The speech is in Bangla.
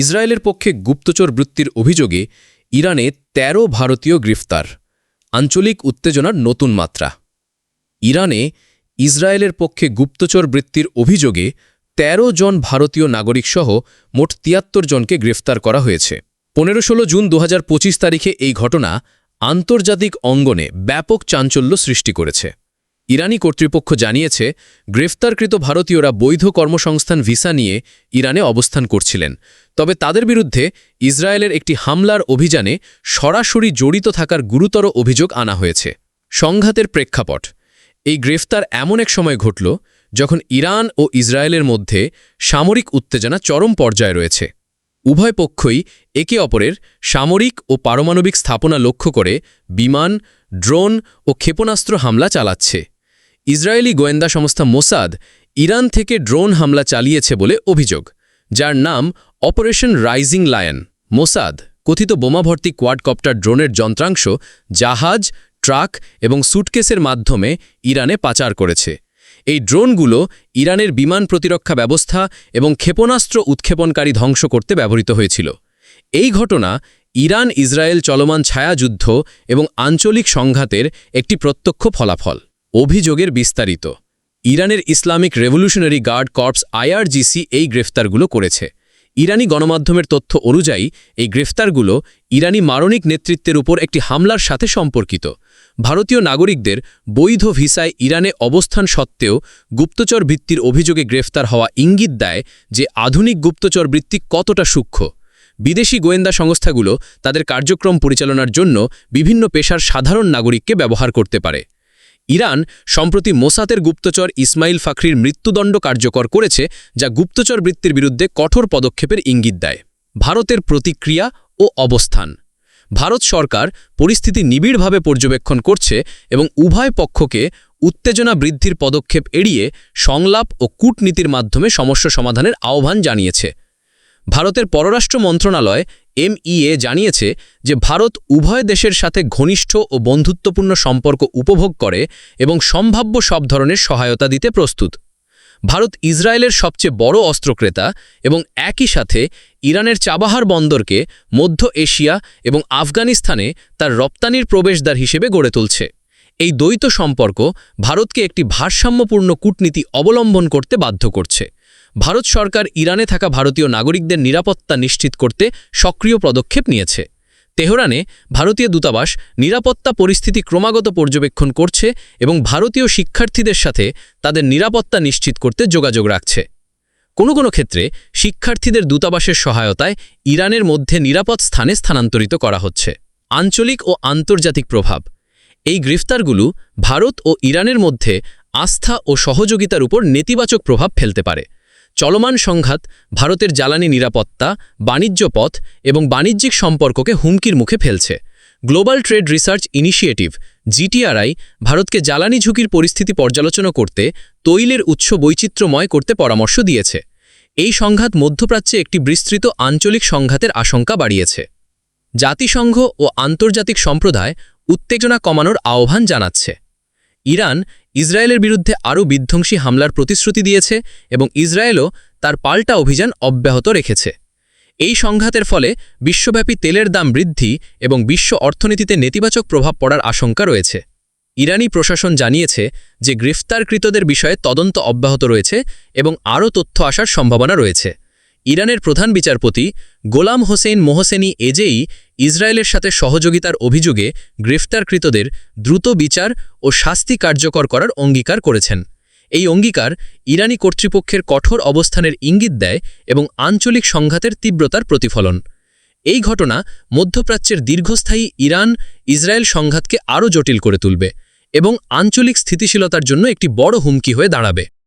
ইসরায়েলের পক্ষে গুপ্তচর বৃত্তির অভিযোগে ইরানে ১৩ ভারতীয় গ্রেফতার। আঞ্চলিক উত্তেজনার নতুন মাত্রা। ইরানে ইসরায়েলের পক্ষে গুপ্তচর বৃত্তির অভিযোগে ১৩ জন ভারতীয় নাগরিকসহ মোট তিয়াত্তর জনকে গ্রেফতার করা হয়েছে। পনেরো ষোলো জুন দু হাজার পঁচিশ তারিখে এই ঘটনা আন্তর্জাতিক অঙ্গনে ব্যাপক চাঞ্চল্য সৃষ্টি করেছে। ইরানি কর্তৃপক্ষ জানিয়েছে, গ্রেফতারকৃত ভারতীয়রা বৈধ কর্মসংস্থান ভিসা নিয়ে ইরানে অবস্থান করছিলেন। তবে তাদের বিরুদ্ধে ইসরায়েলের একটি হামলার অভিযানে সরাসরি জড়িত থাকার গুরুতর অভিযোগ আনা হয়েছে। সংঘাতের প্রেক্ষাপট। এই গ্রেফতার এমন এক সময় ঘটল যখন ইরান ও ইসরায়েলের মধ্যে সামরিক উত্তেজনা চরম পর্যায়ে রয়েছে। উভয় পক্ষই একে অপরের সামরিক ও পারমাণবিক স্থাপনা লক্ষ্য করে বিমান, ড্রোন ও ক্ষেপণাস্ত্র হামলা চালাচ্ছে। ইসরায়েলি গোয়েন্দা সংস্থা মোসাদ ইরান থেকে ড্রোন হামলা চালিয়েছে বলে অভিযোগ, যার নাম অপারেশন রাইজিং লায়ন। মোসাদ কথিত বোমাভর্তি কোয়াডকপ্টার ড্রোনের যন্ত্রাংশ, জাহাজ, ট্রাক এবং সুটকেসের মাধ্যমে ইরানে পাচার করেছে। এই ড্রোনগুলো ইরানের বিমান প্রতিরক্ষা ব্যবস্থা এবং ক্ষেপণাস্ত্র উৎক্ষেপণকারী ধ্বংস করতে ব্যবহৃত হয়েছিল। এই ঘটনা ইরান ইসরায়েল চলমান ছায়াযুদ্ধ এবং আঞ্চলিক সংঘাতের একটি প্রত্যক্ষ ফলাফল। অভিযোগের বিস্তারিত। ইরানের Islamic Revolutionary Guard Corps IRGC এই গ্রেফতারগুলো করেছে। ইরানি গণমাধ্যমের তথ্য অনুযায়ী, এই গ্রেফতারগুলো ইরানি মারণিক নেতৃত্বের উপর একটি হামলার সাথে সম্পর্কিত। ভারতীয় নাগরিকদের বৈধ ভিসায় ইরানে অবস্থান সত্ত্বেও গুপ্তচর বৃত্তির অভিযোগে গ্রেফতার হওয়া ইঙ্গিত দেয় যে আধুনিক গুপ্তচর বৃত্তি কতটা সূক্ষ্ম। বিদেশি গোয়েন্দা সংস্থাগুলো তাদের কার্যক্রম পরিচালনার জন্য বিভিন্ন পেশার সাধারণ নাগরিককে ব্যবহার করতে পারে। ইরান সম্প্রতি মোসাতের গুপ্তচর ইসমাইল ফাখরির মৃত্যুদণ্ড কার্যকর করেছে, যা গুপ্তচর বৃত্তির বিরুদ্ধে কঠোর পদক্ষেপের ইঙ্গিত দেয়। ভারতের প্রতিক্রিয়া ও অবস্থান। ভারত সরকার পরিস্থিতি নিবিড়ভাবে পর্যবেক্ষণ করছে এবং উভয় পক্ষকে উত্তেজনা বৃদ্ধির পদক্ষেপ এড়িয়ে সংলাপ ও কূটনীতির মাধ্যমে সমস্যা সমাধানের আহ্বান জানিয়েছে। ভারতের পররাষ্ট্র মন্ত্রণালয় এমইএ জানিয়েছে যে ভারত উভয় দেশের সাথে ঘনিষ্ঠ ও বন্ধুত্বপূর্ণ সম্পর্ক উপভোগ করে এবং সম্ভাব্য সব ধরনের সহায়তা দিতে প্রস্তুত। ভারত ইসরায়েলের সবচেয়ে বড় অস্ত্রক্রেতা এবং একই সাথে ইরানের চাবাহার বন্দরকে মধ্য এশিয়া এবং আফগানিস্তানে তার রপ্তানির প্রবেশদ্বার হিসেবে গড়ে তুলছে। এই দ্বৈত সম্পর্ক ভারতকে একটি ভারসাম্যপূর্ণ কূটনীতি অবলম্বন করতে বাধ্য করছে। ভারত সরকার ইরানে থাকা ভারতীয় নাগরিকদের নিরাপত্তা নিশ্চিত করতে সক্রিয় পদক্ষেপ নিয়েছে। তেহরানে ভারতীয় দূতাবাস নিরাপত্তা পরিস্থিতি ক্রমাগত পর্যবেক্ষণ করছে এবং ভারতীয় শিক্ষার্থীদের সাথে তাদের নিরাপত্তা নিশ্চিত করতে যোগাযোগ রাখছে। কোনো কোনো ক্ষেত্রে শিক্ষার্থীদের দূতাবাসের সহায়তায় ইরানের মধ্যে নিরাপদ স্থানে স্থানান্তরিত করা হচ্ছে। আঞ্চলিক ও আন্তর্জাতিক প্রভাব। এই গ্রেফতারগুলো ভারত ও ইরানের মধ্যে আস্থা ও সহযোগিতার উপর নেতিবাচক প্রভাব ফেলতে পারে। চলমান সংঘাত ভারতের জ্বালানি নিরাপত্তা, বাণিজ্য পথ এবং বাণিজ্যিক সম্পর্ককে হুমকির মুখে ফেলছে। Global trade research initiative, GTRI, ভারতকে জ্বালানি ঝুঁকির পরিস্থিতি পর্যালোচনা করতে তৈলের উৎস বৈচিত্র্যময় করতে পরামর্শ দিয়েছে। এই সংঘাত মধ্যপ্রাচ্যে একটি বিস্তৃত আঞ্চলিক সংঘাতের আশঙ্কা বাড়িয়েছে। জাতিসংঘ ও আন্তর্জাতিক সম্প্রদায় উত্তেজনা কমানোর আহ্বান জানাচ্ছে। ইরান ইসরায়েলের বিরুদ্ধে আরও বিধ্বংসী হামলার প্রতিশ্রুতি দিয়েছে এবং ইসরায়েলও তার পাল্টা অভিযান অব্যাহত রেখেছে। এই সংঘাতের ফলে বিশ্বব্যাপী তেলের দাম বৃদ্ধি এবং বিশ্ব অর্থনীতিতে নেতিবাচক প্রভাব পড়ার আশঙ্কা রয়েছে। ইরানি প্রশাসন জানিয়েছে যে গ্রেফতারকৃতদের বিষয়ে তদন্ত অব্যাহত রয়েছে এবং আরও তথ্য আসার সম্ভাবনা রয়েছে। ইরানের প্রধান বিচারপতি গোলাম হোসেন মোহসেনি এজেই ইসরায়েলের সাথে সহযোগিতার অভিযোগে গ্রেফতারকৃতদের দ্রুত বিচার ও শাস্তি কার্যকর করার অঙ্গীকার করেছেন। এই অঙ্গীকার ইরানি কর্তৃপক্ষের কঠোর অবস্থানের ইঙ্গিত দেয় এবং আঞ্চলিক সংঘাতের তীব্রতার প্রতিফলন। এই ঘটনা মধ্যপ্রাচ্যের দীর্ঘস্থায়ী ইরান ইসরায়েল সংঘাতকে আরও জটিল করে তুলবে এবং আঞ্চলিক স্থিতিশীলতার জন্য একটি বড় হুমকি হয়ে দাঁড়াবে।